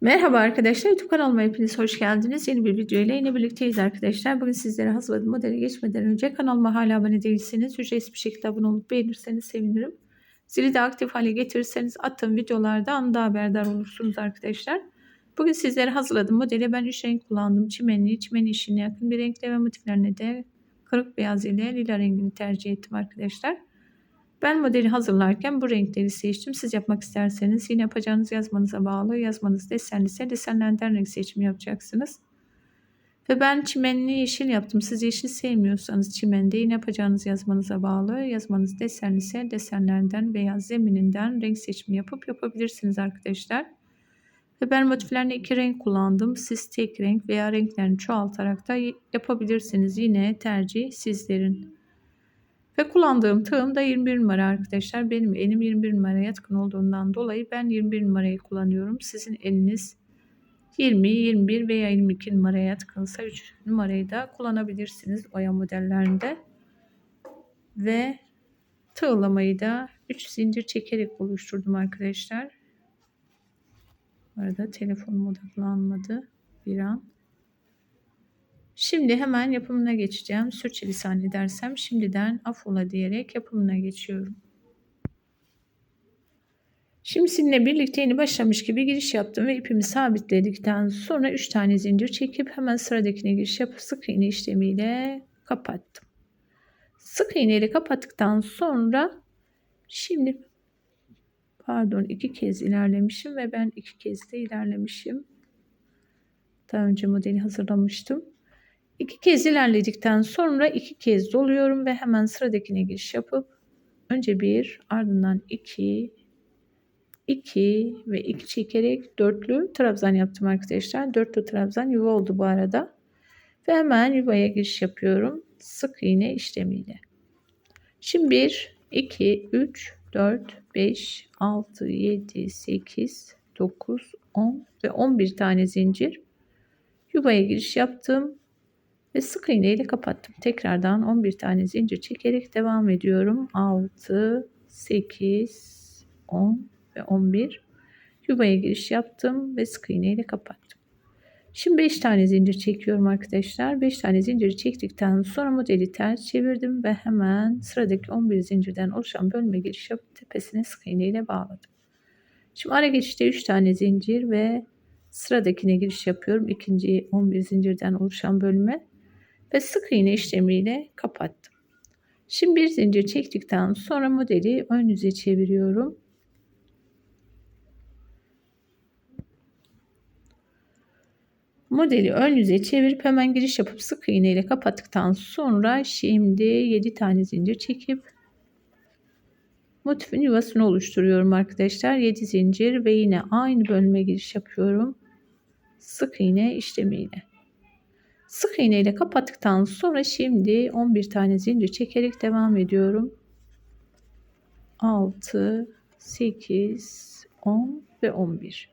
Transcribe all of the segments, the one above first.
Merhaba arkadaşlar, YouTube kanalıma hepiniz hoş geldiniz. Yeni bir video ile yine birlikteyiz arkadaşlar. Bugün sizlere hazırladığım modeli geçmeden önce kanalıma hala abone değilseniz ücretsiz bir şekilde abone olup beğenirseniz sevinirim. Zili de aktif hale getirirseniz attığım videolarda anında haberdar olursunuz arkadaşlar. Bugün sizlere hazırladığım modeli ben 3 renk kullandım. Çimenli, çimen işine yakın bir renkle ve motiflerine de kırık beyaz ile lila rengini tercih ettim arkadaşlar. Ben modeli hazırlarken bu renkleri seçtim. Siz yapmak isterseniz yine yapacağınız yazmanıza bağlı. Yazmanız desenliyse desenlerden renk seçimi yapacaksınız. Ve ben çimenli yeşil yaptım. Siz yeşil sevmiyorsanız çimende yine yapacağınız yazmanıza bağlı. Yazmanız desenliyse desenlerden veya zemininden renk seçimi yapıp yapabilirsiniz arkadaşlar. Ve ben motiflerine iki renk kullandım. Siz tek renk veya renklerini çoğaltarak da yapabilirsiniz. Yine tercih sizlerin. Ve kullandığım tığım da 21 numara arkadaşlar. Benim elim 21 numaraya yatkın olduğundan dolayı ben 21 numarayı kullanıyorum. Sizin eliniz 20, 21 veya 22 numaraya yatkınsa 3 numarayı da kullanabilirsiniz oya modellerinde. Ve tığlamayı da 3 zincir çekerek oluşturdum arkadaşlar. Bu arada telefonum odaklanmadı bir an. Şimdi hemen yapımına geçeceğim. Sürçülisan edersem şimdiden affola diyerek yapımına geçiyorum. Şimdi sizinle birlikte yeni başlamış gibi giriş yaptım ve ipimi sabitledikten sonra 3 tane zincir çekip hemen sıradakine giriş yapıp sık iğne işlemiyle kapattım. Sık iğne ile kapattıktan sonra şimdi pardon iki kez ilerlemişim ve ben iki kez de ilerlemişim. Daha önce modeli hazırlamıştım. İki kez ilerledikten sonra iki kez doluyorum ve hemen sıradakine giriş yapıp önce bir ardından iki, iki ve iki çekerek dörtlü trabzan yaptım arkadaşlar. Dörtlü trabzan yuva oldu bu arada. Ve hemen yuvaya giriş yapıyorum. Sık iğne işlemiyle. Şimdi 1, 2, 3, 4, 5, 6, 7, 8, 9, 10 ve 11 tane zincir. Yuvaya giriş yaptım ve sık iğne ile kapattım. Tekrardan 11 tane zincir çekerek devam ediyorum. 6, 8, 10 ve 11. Yuvaya giriş yaptım ve sık iğne ile kapattım. Şimdi 5 tane zincir çekiyorum arkadaşlar. 5 tane zinciri çektikten sonra modeli ters çevirdim ve hemen sıradaki 11 zincirden oluşan bölme giriş yapıp tepesine sık iğne ile bağladım. Şimdi ara geçişte 3 tane zincir ve sıradakine giriş yapıyorum. İkinci 11 zincirden oluşan bölüme ve sık iğne işlemiyle kapattım. Şimdi bir zincir çektikten sonra modeli ön yüze çeviriyorum. Modeli ön yüze çevirip hemen giriş yapıp sık iğne ile kapattıktan sonra şimdi 7 tane zincir çekip motifin yuvasını oluşturuyorum arkadaşlar. 7 zincir ve yine aynı bölüme giriş yapıyorum. Sık iğne işlemiyle. Sık iğne ile kapattıktan sonra şimdi 11 tane zincir çekerek devam ediyorum. 6, 8, 10 ve 11.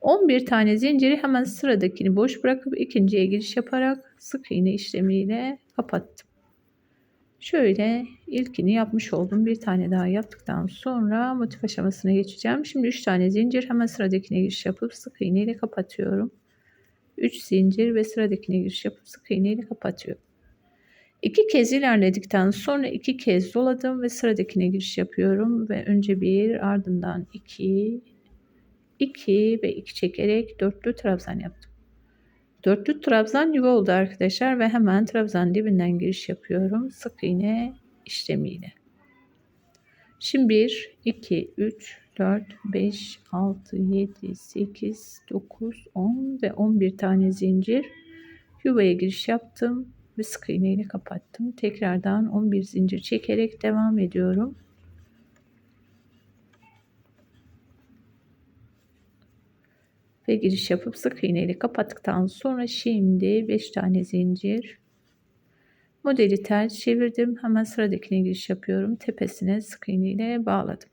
11 tane zinciri hemen sıradakini boş bırakıp ikinciye giriş yaparak sık iğne işlemiyle kapattım. Şöyle ilkini yapmış oldum. Bir tane daha yaptıktan sonra motif aşamasına geçeceğim. Şimdi 3 tane zincir hemen sıradakine giriş yapıp sık iğne ile kapatıyorum. 3 zincir ve sıradakine giriş yapıp sık iğne ile kapatıyorum. İki kez ilerledikten sonra iki kez doladım ve sıradakine giriş yapıyorum ve önce bir ardından iki, iki ve iki çekerek dörtlü trabzan yaptım. Dörtlü trabzan yuva oldu arkadaşlar ve hemen trabzan dibinden giriş yapıyorum sık iğne işlemiyle. Şimdi 1, 2, 3, 4, 5, 6, 7, 8, 9, 10 ve 11 tane zincir yuvaya giriş yaptım ve sık iğne ile kapattım. Tekrardan 11 zincir çekerek devam ediyorum. Ve giriş yapıp sık iğne ile kapattıktan sonra şimdi 5 tane zincir modeli ters çevirdim. Hemen sıradakine giriş yapıyorum. Tepesine sık iğne ile bağladım.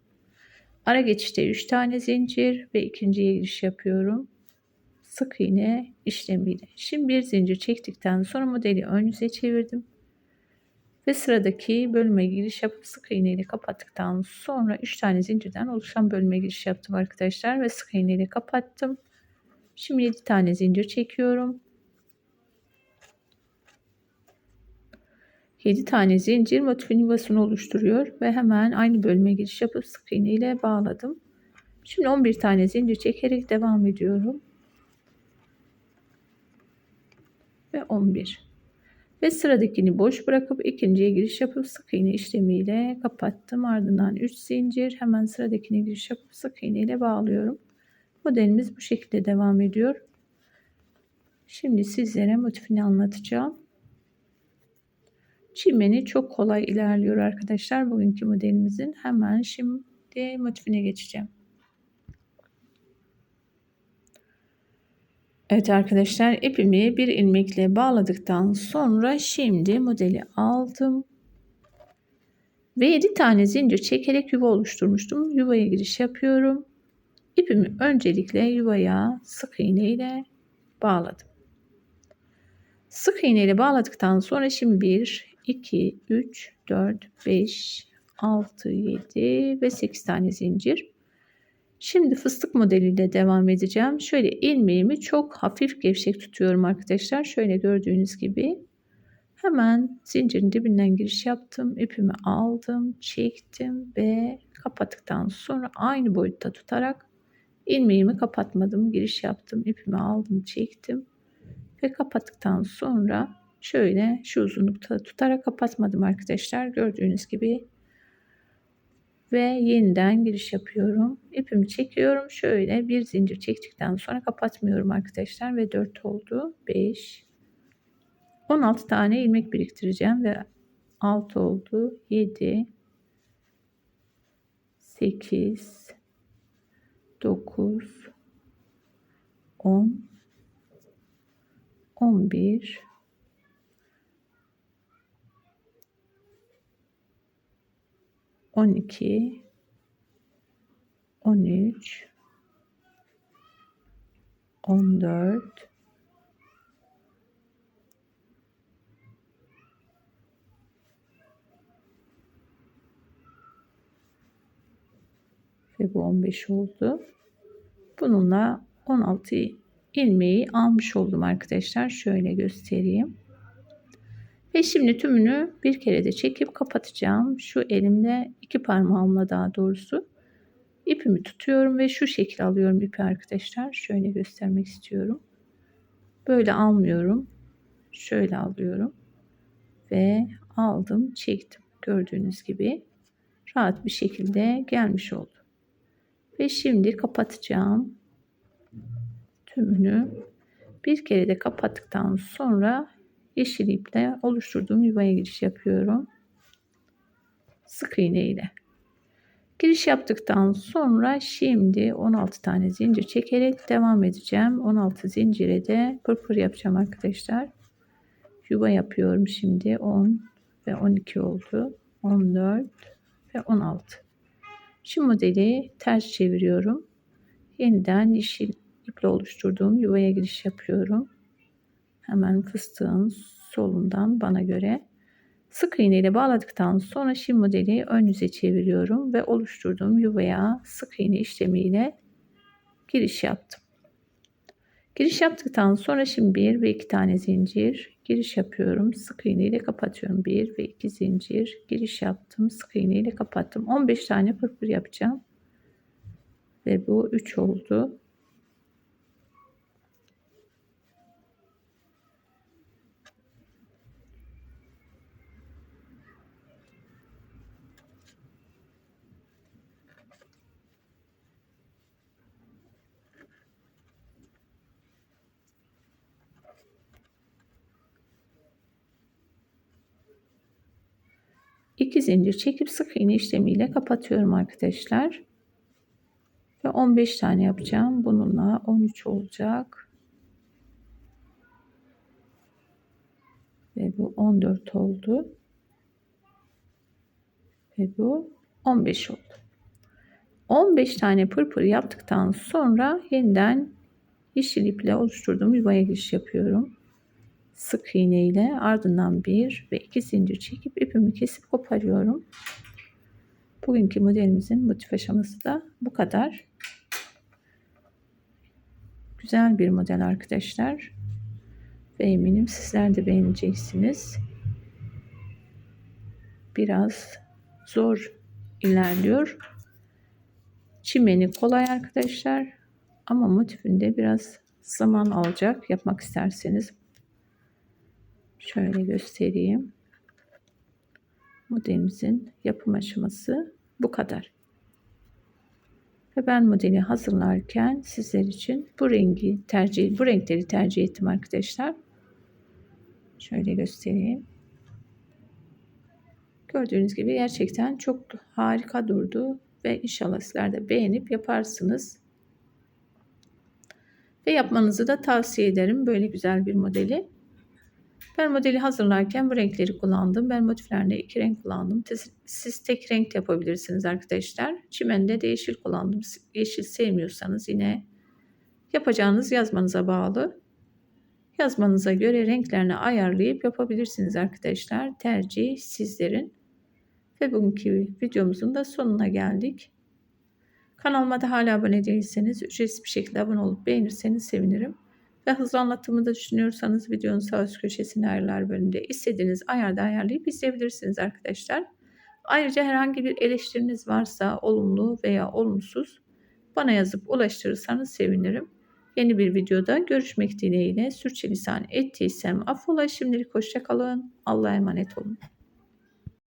Ara geçişte 3 tane zincir ve ikinciye giriş yapıyorum. Sık iğne işlemiyle. Şimdi bir zincir çektikten sonra modeli ön yüze çevirdim. Ve sıradaki bölüme giriş yapıp sık iğne ile kapattıktan sonra 3 tane zincirden oluşan bölüme giriş yaptım arkadaşlar. Ve sık iğne ile kapattım. Şimdi 7 tane zincir çekiyorum. 7 tane zincir motifin yuvasını oluşturuyor ve hemen aynı bölüme giriş yapıp sık iğne ile bağladım. Şimdi 11 tane zincir çekerek devam ediyorum. Ve 11. Ve sıradakini boş bırakıp ikinciye giriş yapıp sık iğne işlemiyle kapattım. Ardından 3 zincir hemen sıradakine giriş yapıp sık iğne ile bağlıyorum. Modelimiz bu şekilde devam ediyor. Şimdi sizlere motifini anlatacağım. Çimeni çok kolay ilerliyor arkadaşlar. Bugünkü modelimizin hemen şimdi motifine geçeceğim. Evet arkadaşlar ipimi bir ilmekle bağladıktan sonra şimdi modeli aldım. Ve 7 tane zincir çekerek yuva oluşturmuştum. Yuvaya giriş yapıyorum. İpimi öncelikle yuvaya sık iğne ile bağladım. Sık iğne ile bağladıktan sonra şimdi 1, 2, 3, 4, 5, 6, 7 ve 8 tane zincir. Şimdi fıstık modeliyle devam edeceğim. Şöyle ilmeğimi çok hafif gevşek tutuyorum arkadaşlar. Şöyle gördüğünüz gibi hemen zincirin dibinden giriş yaptım. İpimi aldım, çektim ve kapattıktan sonra aynı boyutta tutarak ilmeğimi kapatmadım. Giriş yaptım, ipimi aldım, çektim ve kapattıktan sonra şöyle şu uzunlukta tutarak kapatmadım arkadaşlar. Gördüğünüz gibi ve yeniden giriş yapıyorum. İpimi çekiyorum. Şöyle bir zincir çektikten sonra kapatmıyorum arkadaşlar ve 4 oldu. 5 16 tane ilmek biriktireceğim ve 6 oldu. 7 8 9 10 11 12 13 14 ve bu 15 oldu. Bununla 16 ilmeği almış oldum arkadaşlar. Şöyle göstereyim. Ve şimdi tümünü bir kere de çekip kapatacağım. Şu elimde iki parmağımla daha doğrusu ipimi tutuyorum ve şu şekil alıyorum ipi arkadaşlar. Şöyle göstermek istiyorum. Böyle almıyorum. Şöyle alıyorum. Ve aldım, çektim. Gördüğünüz gibi rahat bir şekilde gelmiş oldu. Ve şimdi kapatacağım. Tümünü bir kere de kapattıktan sonra yeşil iple oluşturduğum yuvaya giriş yapıyorum. Sık iğne ile. Giriş yaptıktan sonra şimdi 16 tane zincir çekerek devam edeceğim. 16 zincire de pırpır yapacağım arkadaşlar. Yuva yapıyorum şimdi 10 ve 12 oldu. 14 ve 16. Şu modeli ters çeviriyorum. Yeniden yeşil iple oluşturduğum yuvaya giriş yapıyorum. Hemen fıstığın solundan bana göre sık iğne ile bağladıktan sonra şimdi modeli ön yüze çeviriyorum ve oluşturduğum yuvaya sık iğne işlemiyle giriş yaptım. Giriş yaptıktan sonra şimdi bir ve iki tane zincir giriş yapıyorum. Sık iğne ile kapatıyorum. Bir ve iki zincir giriş yaptım. Sık iğne ile kapattım. 15 tane pırpır yapacağım. Ve bu 3 oldu. İki zincir çekip sık iğne işlemiyle kapatıyorum arkadaşlar. Ve 15 tane yapacağım. Bununla 13 olacak. Ve bu 14 oldu. Ve bu 15 oldu. 15 tane pırpır yaptıktan sonra yeniden yeşil iple oluşturduğum yuvaya giriş yapıyorum sık iğne ile ardından bir ve iki zincir çekip ipimi kesip koparıyorum. Bugünkü modelimizin motif aşaması da bu kadar. Güzel bir model arkadaşlar. Ve eminim sizler de beğeneceksiniz. Biraz zor ilerliyor. Çimeni kolay arkadaşlar. Ama motifinde biraz zaman alacak yapmak isterseniz. Şöyle göstereyim. Modelimizin yapım aşaması bu kadar. Ve ben modeli hazırlarken sizler için bu rengi tercih, bu renkleri tercih ettim arkadaşlar. Şöyle göstereyim. Gördüğünüz gibi gerçekten çok harika durdu ve inşallah sizler de beğenip yaparsınız. Ve yapmanızı da tavsiye ederim böyle güzel bir modeli. Ben modeli hazırlarken bu renkleri kullandım. Ben motiflerinde iki renk kullandım. Siz tek renk yapabilirsiniz arkadaşlar. Çimende de yeşil kullandım. Yeşil sevmiyorsanız yine yapacağınız yazmanıza bağlı. Yazmanıza göre renklerini ayarlayıp yapabilirsiniz arkadaşlar. Tercih sizlerin. Ve bugünkü videomuzun da sonuna geldik. Kanalıma da hala abone değilseniz ücretsiz bir şekilde abone olup beğenirseniz sevinirim. Ve hızlı anlatımı da düşünüyorsanız videonun sağ üst köşesinde ayarlar bölümünde istediğiniz ayarda ayarlayıp izleyebilirsiniz arkadaşlar. Ayrıca herhangi bir eleştiriniz varsa olumlu veya olumsuz bana yazıp ulaştırırsanız sevinirim. Yeni bir videoda görüşmek dileğiyle sürçülisan ettiysem affola şimdilik hoşçakalın. Allah'a emanet olun.